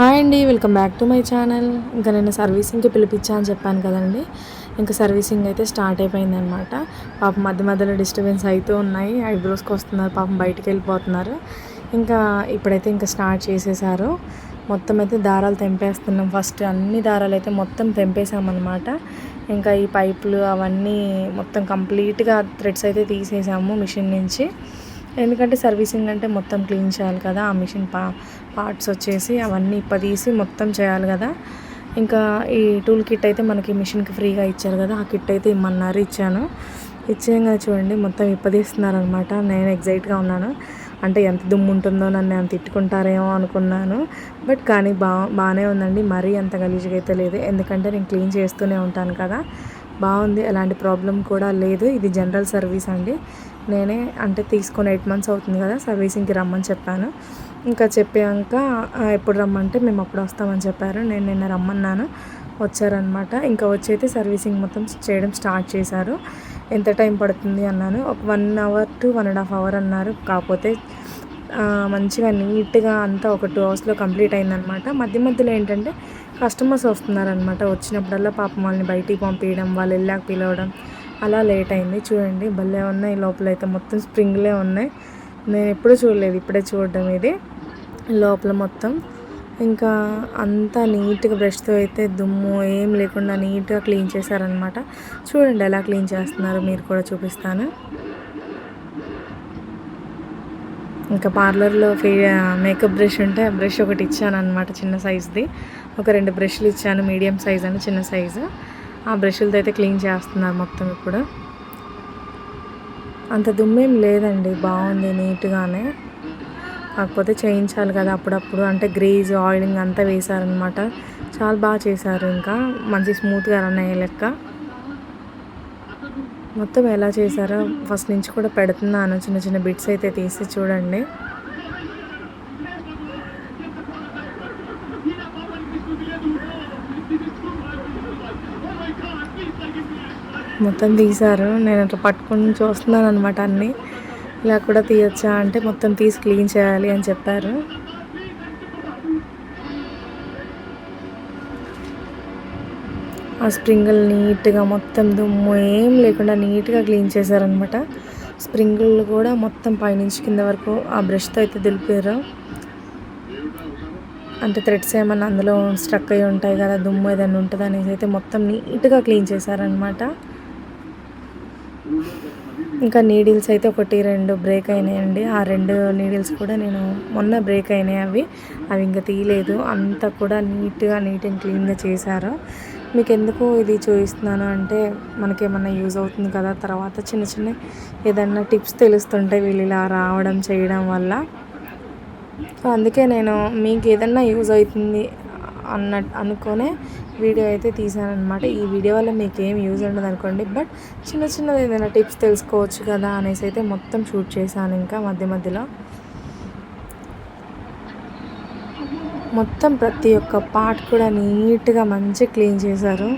Hi అండి welcome back to my channel. ఇంకా నేను సర్వీసింగ్కి పిలిపించా అని చెప్పాను కదండి. ఇంకా సర్వీసింగ్ అయితే స్టార్ట్ అయిపోయిందనమాట పాపం మధ్య మధ్యలో డిస్టర్బెన్స్ అవుతూ ఉన్నాయి. ఐబ్రోస్కి వస్తున్నారు పాపం బయటికి వెళ్ళిపోతున్నారు. ఇంకా ఇప్పుడైతే ఇంకా స్టార్ట్ చేసేసారు. మొత్తం అయితే దారాలు తెంపేస్తున్నాం. ఫస్ట్ అన్ని దారాలు అయితే మొత్తం తెంపేసామన్నమాట ఇంకా ఈ పైపులు అవన్నీ మొత్తం కంప్లీట్గా థ్రెడ్స్ అయితే తీసేసాము మిషన్ నుంచి. ఎందుకంటే సర్వీసింగ్ అంటే మొత్తం క్లీన్ చేయాలి కదా ఆ మిషన్ పా పార్ట్స్ వచ్చేసి అవన్నీ ఇప్పదీసి మొత్తం చేయాలి కదా. ఇంకా ఈ టూల్ కిట్ అయితే మనకి మిషన్కి ఫ్రీగా ఇచ్చారు కదా ఆ కిట్ అయితే ఇమ్మన్నారు ఇచ్చాను. ఇచ్చేయంగా చూడండి మొత్తం ఇప్పదీస్తున్నారనమాట నేను ఎగ్జైట్గా ఉన్నాను. అంటే ఎంత దుమ్ము ఉంటుందో నన్ను ఎంత తిట్టుకుంటారేమో అనుకున్నాను. బట్ కానీ బా బాగానే ఉందండి. మరీ అంత గలీజ్గా అయితే లేదు. ఎందుకంటే నేను క్లీన్ చేస్తూనే ఉంటాను కదా. బాగుంది ఎలాంటి ప్రాబ్లం కూడా లేదు. ఇది జనరల్ సర్వీస్ అండి. నేనే అంటే తీసుకొని ఎయిట్ మంత్స్ అవుతుంది కదా సర్వీసింగ్కి రమ్మని చెప్పాను. ఇంకా చెప్పాక ఎప్పుడు రమ్మంటే మేము అప్పుడు వస్తామని చెప్పారు. నేను నిన్న రమ్మన్నాను. వచ్చారనమాట ఇంకా వచ్చైతే సర్వీసింగ్ మొత్తం చేయడం స్టార్ట్ చేశారు. ఎంత టైం పడుతుంది? అన్నాను. ఒక one hour to one and half hour అన్నారు. కాకపోతే మంచిగా నీట్గా అంతా ఒక టూ అవర్స్లో కంప్లీట్ అయిందనమాట మధ్య మధ్యలో ఏంటంటే కస్టమర్స్ వస్తున్నారనమాట వచ్చినప్పుడల్లా పాపం వాళ్ళని బయటికి పంపించడం వాళ్ళు వెళ్ళాక పిలవడం అలా లేట్ అయింది. చూడండి భలే ఉన్నాయి. లోపల అయితే మొత్తం స్ప్రింగ్లే ఉన్నాయి. నేను ఎప్పుడూ చూడలేదు ఇప్పుడే చూడడం ఇది. లోపల మొత్తం ఇంకా అంతా నీట్గా బ్రష్తో అయితే దుమ్ము ఏం లేకుండా నీట్గా క్లీన్ చేశారనమాట చూడండి ఎలా క్లీన్ చేస్తున్నారు మీరు కూడా చూపిస్తాను. ఇంకా పార్లర్లో ఫే మేకప్ బ్రష్ ఉంటే ఆ బ్రష్ ఒకటి ఇచ్చాను అనమాట చిన్న సైజ్ది. ఒక రెండు బ్రష్లు ఇచ్చాను మీడియం సైజ్ అని చిన్న సైజు. ఆ బ్రష్లతో అయితే క్లీన్ చేస్తున్నారు మొత్తం ఇప్పుడు. అంత దుమ్మేం లేదండి బాగుంది నీట్గానే. కాకపోతే చేయించాలి కదా అప్పుడప్పుడు. అంటే గ్రీజ్ ఆయిలింగ్ అంతా వేశారనమాట. చాలా బాగా చేశారు ఇంకా. మంచి స్మూత్గా రన్ అయ్యే లెక్క. మొత్తం ఎలా చేశారో ఫస్ట్ నుంచి కూడా పెడుతున్నాను. చిన్న చిన్న బిట్స్ అయితే తీసి చూడండి. మొత్తం తీశారు. నేను అట్లా పట్టుకుని చూస్తున్నాను అనమాట అన్నీ. ఇలా కూడా తీయచ్చా అంటే మొత్తం తీసి క్లీన్ చేయాలి అని చెప్పారు. ఆ స్ప్రింగులు నీట్గా మొత్తం దుమ్ము ఏం లేకుండా నీట్గా క్లీన్ చేశారనమాట స్ప్రింగులు కూడా మొత్తం పైనుంచి కింద వరకు ఆ బ్రష్తో అయితే దులిపారు. అంటే థ్రెడ్స్ ఏమన్నా అందులో స్ట్రక్ అయి ఉంటాయి కదా దుమ్ము ఏదైనా ఉంటుంది అనేసి అయితే మొత్తం నీట్గా క్లీన్ చేశారనమాట ఇంకా నీడిల్స్ అయితే ఒకటి రెండు బ్రేక్ అయినాయండి. ఆ రెండు నీడిల్స్ కూడా నేను మొన్న బ్రేక్ అయినాయి అవి. అవి ఇంకా తీయలేదు. అంతా కూడా నీట్గా నీట్ అండ్ క్లీన్గా చేశారు. మీకు ఎందుకు ఇది చూపిస్తున్నాను అంటే మనకేమన్నా యూజ్ అవుతుంది కదా తర్వాత చిన్న చిన్న ఏదన్నా టిప్స్ తెలుస్తుంటాయి వీళ్ళు ఇలా రావడం చేయడం వల్ల. సో అందుకే నేను మీకు ఏదన్నా యూజ్ అవుతుంది అన్న అనుకునే వీడియో అయితే తీసానమాట ఈ వీడియో వల్ల మీకు ఏం యూజ్ ఉండదు అనుకోండి. బట్ చిన్న చిన్నది ఏదైనా టిప్స్ తెలుసుకోవచ్చు కదా అనేసి అయితే మొత్తం షూట్ చేశాను ఇంకా మధ్య మధ్యలో. మొత్తం ప్రతి ఒక్క పార్ట్ కూడా నీట్గా మంచి క్లీన్ చేశారు.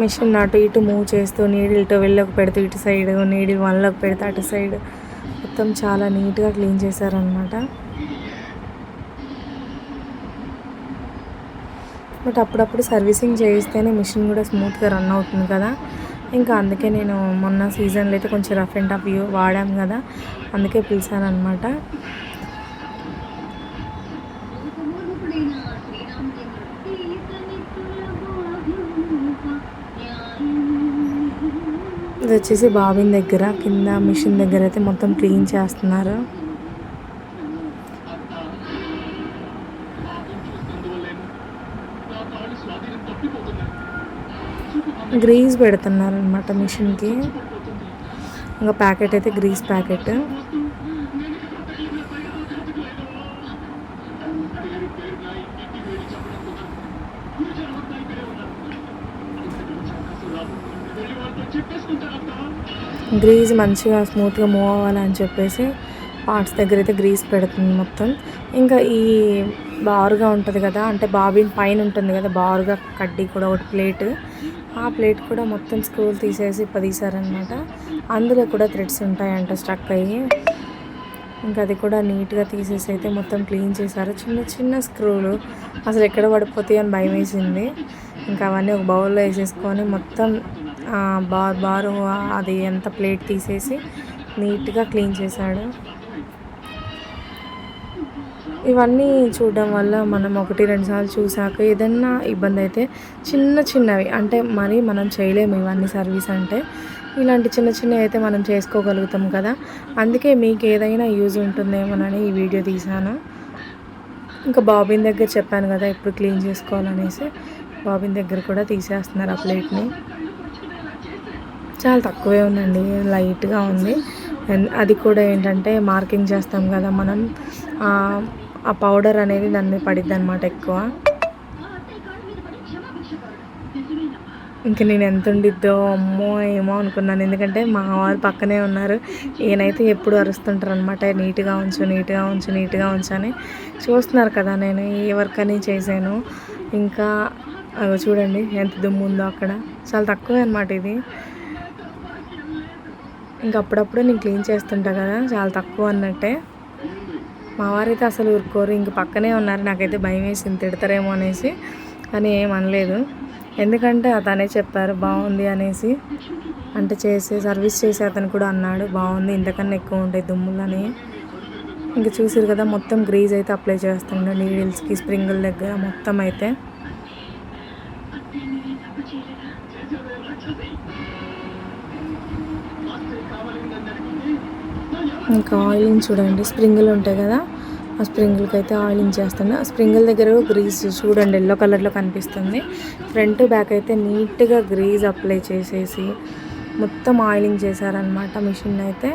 మిషన్ అటు ఇటు మూవ్ చేస్తూ నీడిల్తో వెళ్ళకు పెడుతూ ఇటు సైడ్ నీడిల్ వన్లోకి పెడితే అటు సైడ్ మొత్తం చాలా నీట్గా క్లీన్ చేశారనమాట బట్ అప్పుడప్పుడు సర్వీసింగ్ చేయిస్తేనే మిషన్ కూడా స్మూత్గా రన్ అవుతుంది కదా. ఇంకా అందుకే నేను మొన్న సీజన్లో అయితే కొంచెం రఫ్ అండ్ టఫ్ వాడాం కదా. అందుకే పిలిచాను అనమాట ఇది వచ్చేసి బావిన్ దగ్గర కింద మిషన్ దగ్గర అయితే మొత్తం క్లీన్ చేస్తున్నారు. గ్రీస్ పెడుతున్నారు అనమాట మిషన్కి. ఇంకా ప్యాకెట్ అయితే గ్రీస్ ప్యాకెట్. గ్రీజ్ మంచిగా స్మూత్గా మూవ్ అవ్వాలని చెప్పేసి పార్ట్స్ దగ్గర అయితే గ్రీస్ పెడుతుంది మొత్తం. ఇంకా ఈ బారుగా ఉంటుంది కదా అంటే బాబిన్ పైన ఉంటుంది కదా బారుగా కడ్డీ కూడా ఒకటి ప్లేట్ ఆ ప్లేట్ కూడా మొత్తం స్క్రూలు తీసేసి పదీశారనమాట అందులో కూడా థ్రెడ్స్ ఉంటాయంట స్ట్రక్ అయ్యి. ఇంకా అది కూడా నీట్గా తీసేసి అయితే మొత్తం క్లీన్ చేశారు. చిన్న చిన్న స్క్రూలు అసలు ఎక్కడ పడిపోతాయి అని భయం వేసింది. ఇంకా అవన్నీ ఒక బౌల్లో వేసేసుకొని మొత్తం బార్ బారు అది ఎంత ప్లేట్ తీసేసి నీట్గా క్లీన్ చేశాడు. ఇవన్నీ చూడడం వల్ల మనం ఒకటి రెండు సార్లు చూసాక ఏదన్నా ఇబ్బంది అయితే చిన్న చిన్నవి అంటే మరి మనం చేయలేము ఇవన్నీ సర్వీస్ అంటే. ఇలాంటి చిన్న చిన్నవి అయితే మనం చేసుకోగలుగుతాం కదా. అందుకే మీకు ఏదైనా యూజ్ ఉంటుందేమోనని ఈ వీడియో తీశాను. ఇంకా బాబిన్ దగ్గర చెప్పాను కదా ఎప్పుడు క్లీన్ చేసుకోవాలనేసి. బాబిన్ దగ్గర కూడా తీసేస్తున్నారు ఆ ప్లేట్ని. చాలా తక్కువే ఉందండి లైట్గా ఉంది. అండ్ అది కూడా ఏంటంటే మార్కింగ్ చేస్తాం కదా మనం ఆ, పౌడర్ అనేది దాని మీద పడిద్ది అనమాట ఎక్కువ. ఇంక నేను ఎంత ఉండిద్దో అమ్మో ఏమో అనుకున్నాను. ఎందుకంటే మా వారు పక్కనే ఉన్నారు. ఈయనైతే ఎప్పుడు అరుస్తుంటారు అనమాట నీట్గా ఉంచు నీట్గా ఉంచు నీట్గా ఉంచు అని. చూస్తున్నారు కదా నేను ఏ వర్క్ అని చేశాను. ఇంకా అగో చూడండి ఎంత దుమ్ము ఉందో అక్కడ. చాలా తక్కువే అనమాట ఇది. ఇంకా అప్పుడప్పుడు నేను క్లీన్ చేస్తుంటా కదా చాలా తక్కువ అన్నట్టే. మా వారైతే అసలు ఊరుకోరు ఇంక పక్కనే ఉన్నారు నాకైతే భయం వేసింది తిడతారేమో అనేసి. కానీ ఏం అనలేదు. ఎందుకంటే అతనే చెప్పారు బాగుంది అనేసి. అంటే చేసే సర్వీస్ చేసే అతను కూడా అన్నాడు బాగుంది ఇంతకన్నా ఎక్కువ ఉంటాయి దుమ్ములని. ఇంకా చూసారు కదా మొత్తం గ్రీజ్ అయితే అప్లై చేస్తుండే నీడిల్స్కి స్ప్రింగుల దగ్గర మొత్తం అయితే. ఇంకా ఆయిలింగ్ చూడండి స్ప్రింగులు ఉంటాయి కదా ఆ స్ప్రింగులకి అయితే ఆయిలింగ్ చేస్తాను. ఆ స్ప్రింగుల దగ్గర గ్రీజ్ చూడండి ఎల్లో కలర్లో కనిపిస్తుంది. ఫ్రంట్ బ్యాక్ అయితే నీట్గా గ్రీజ్ అప్లై చేసేసి మొత్తం ఆయిలింగ్ చేశారనమాట మిషన్ అయితే.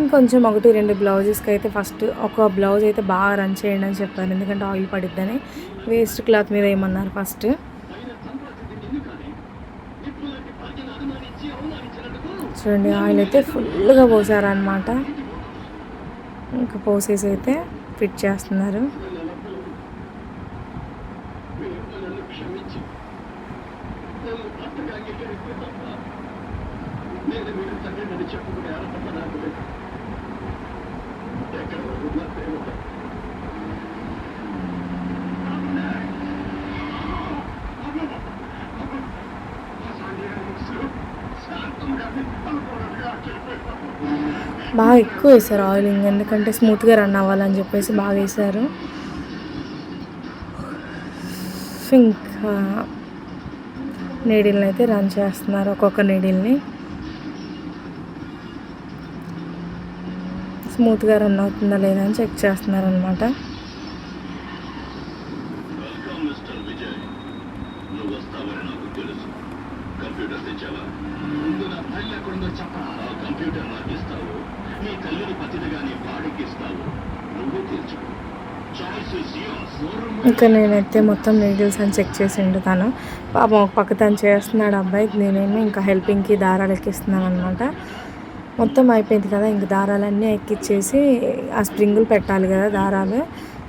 ఇంకొంచెం ఒకటి రెండు బ్లౌజెస్కి అయితే ఫస్ట్ ఒక బ్లౌజ్ అయితే బాగా రన్ చేయండి అని చెప్పారు ఎందుకంటే ఆయిల్ పడిద్దని. వేస్ట్ క్లాత్ మీద వేయమన్నారు ఫస్ట్. చూడండి ఆయిల్ అయితే ఫుల్గా పోసారనమాట ఇంకా పోసేసి అయితే ఫిట్ చేస్తున్నారు. బాగా ఎక్కువ వేసారు ఆయిలింగ్. ఎందుకంటే స్మూత్గా రన్ అవ్వాలని చెప్పేసి బాగా వేసారు. ఇంకా నీడిల్ని అయితే రన్ చేస్తున్నారు ఒక్కొక్క నీడిల్ని. స్మూత్గా రన్ అవుతుందా లేదా అని చెక్ చేస్తున్నారు అనమాట కంప్యూటర్ తెచ్చావా ముందు నా ఫైల్ ఎక్కడుందో చెప్పరా కంప్యూటర్ నాకు ఇస్తావు నీ తల్లిని పతితగానే వాడికి నువ్వు తీర్చుకో. ఇంకా నేనైతే మొత్తం నీడిల్స్ అని చెక్ చేసి ఉండుతాను. పాపం ఒక పక్క తను చేస్తున్నాడు అబ్బాయి నేనేమో ఇంకా హెల్పింగ్కి దారాలు ఎక్కిస్తున్నాను అనమాట మొత్తం అయిపోయింది కదా ఇంక దారాలన్నీ ఎక్కిచ్చేసి ఆ స్ప్రింగులు పెట్టాలి కదా దారాలు.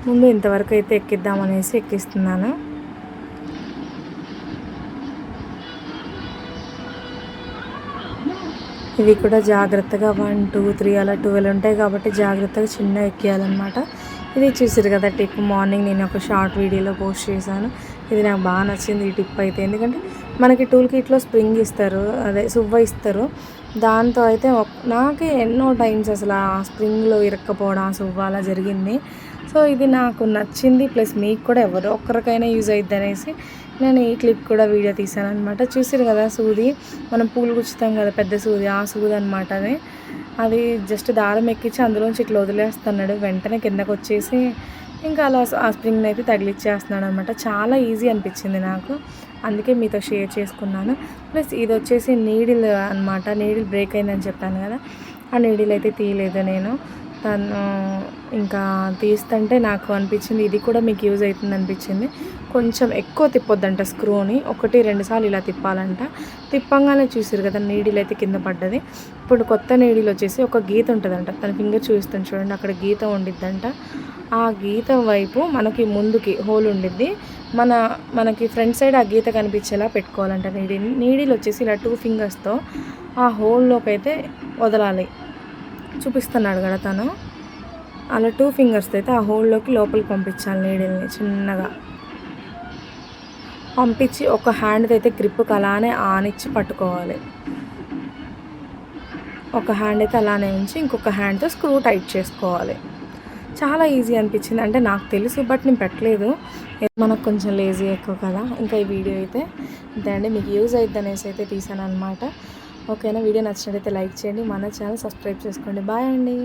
ముందు ఇంతవరకు అయితే ఎక్కిద్దామనేసి ఎక్కిస్తున్నాను. ఇవి కూడా జాగ్రత్తగా వన్ టూ త్రీ అలా ట్వెల్వ్ ఉంటాయి కాబట్టి జాగ్రత్తగా చిన్న ఎక్కేయాలన్నమాట. ఇది చూసారు కదా టిప్ మార్నింగ్ నేను ఒక షార్ట్ వీడియోలో పోస్ట్ చేశాను. ఇది నాకు బాగా నచ్చింది ఈ టిప్ అయితే. ఎందుకంటే మనకి టూల్ కిట్లో స్ప్రింగ్ ఇస్తారు అదే సువ్వ ఇస్తారు. దాంతో అయితే నాకే ఎన్నో టైమ్స్ అసలు ఆ స్ప్రింగ్లో ఇరక్కపోవడం ఆ సువ్వ అలా జరిగింది. సో ఇది నాకు నచ్చింది ప్లస్ మీకు కూడా ఎవరో ఒక్కరికైనా యూజ్ అవుద్ది అనేసి నేను ఈ క్లిప్ కూడా వీడియో తీసాను అనమాట చూసారు కదా సూది? మనం పూలు గుచ్చుతాం కదా పెద్ద సూది ఆ సూది అనమాట అది. అది జస్ట్ దారం ఎక్కించి అందులోంచి ఇట్లా వదిలేస్తున్నాడు. వెంటనే కిందకు వచ్చేసి ఇంకా అలా ఆ స్ప్రింగ్ని అయితే తగిలిచ్చేస్తున్నాడు అనమాట చాలా ఈజీ అనిపించింది నాకు. అందుకే మీతో షేర్ చేసుకున్నాను. ప్లస్ ఇది వచ్చేసి నీడిల్ అనమాట నీడిల్ బ్రేక్ అయిందని చెప్పాను కదా. ఆ నీడిల్ అయితే తీయలేదు నేను. తను ఇంకా తీస్తుంటే నాకు అనిపించింది ఇది కూడా మీకు యూజ్ అవుతుంది అనిపించింది. కొంచెం ఎక్కువ తిప్పొద్దంట స్క్రూని ఒకటి రెండుసార్లు ఇలా తిప్పాలంట. తిప్పంగానే చూసారు కదా నీడిలు అయితే కింద పడ్డది. ఇప్పుడు కొత్త నీడిలు వచ్చేసి ఒక గీత ఉంటుందంట తన ఫింగర్ చూపిస్తాను చూడండి అక్కడ గీత ఉండిద్దంట. ఆ గీత వైపు మనకి ముందుకి హోల్ ఉండిద్ది. మన మనకి ఫ్రంట్ సైడ్ ఆ గీత కనిపించేలా పెట్టుకోవాలంట నీడి నీడిలు వచ్చేసి ఇలా టూ ఫింగర్స్తో ఆ హోల్లోకి అయితే వదలాలి. చూపిస్తున్నాడు కదా తను. అలా టూ ఫింగర్స్తో అయితే ఆ హోల్లోకి లోపలికి పంపించాలి నీడిల్ని చిన్నగా. పంపించి ఒక హ్యాండ్తో అయితే గ్రిప్కి అలానే ఆనిచ్చి పట్టుకోవాలి. ఒక హ్యాండ్ అయితే అలానే ఉంచి ఇంకొక హ్యాండ్తో స్క్రూ టైట్ చేసుకోవాలి. చాలా ఈజీ అనిపించింది. అంటే నాకు తెలుసు బట్ నేను పెట్టలేదు. మనకు కొంచెం లేజీ ఎక్కువ కదా. ఇంకా ఈ వీడియో అయితే అంతే అండి మీకు యూజ్ అవుతుంది అనేసి అయితే తీసాను అనమాట ఓకేనా? వీడియో నచ్చినట్లయితే లైక్ చేయండి మన ఛానల్ సబ్స్క్రైబ్ చేసుకోండి. బాయ్ అండి.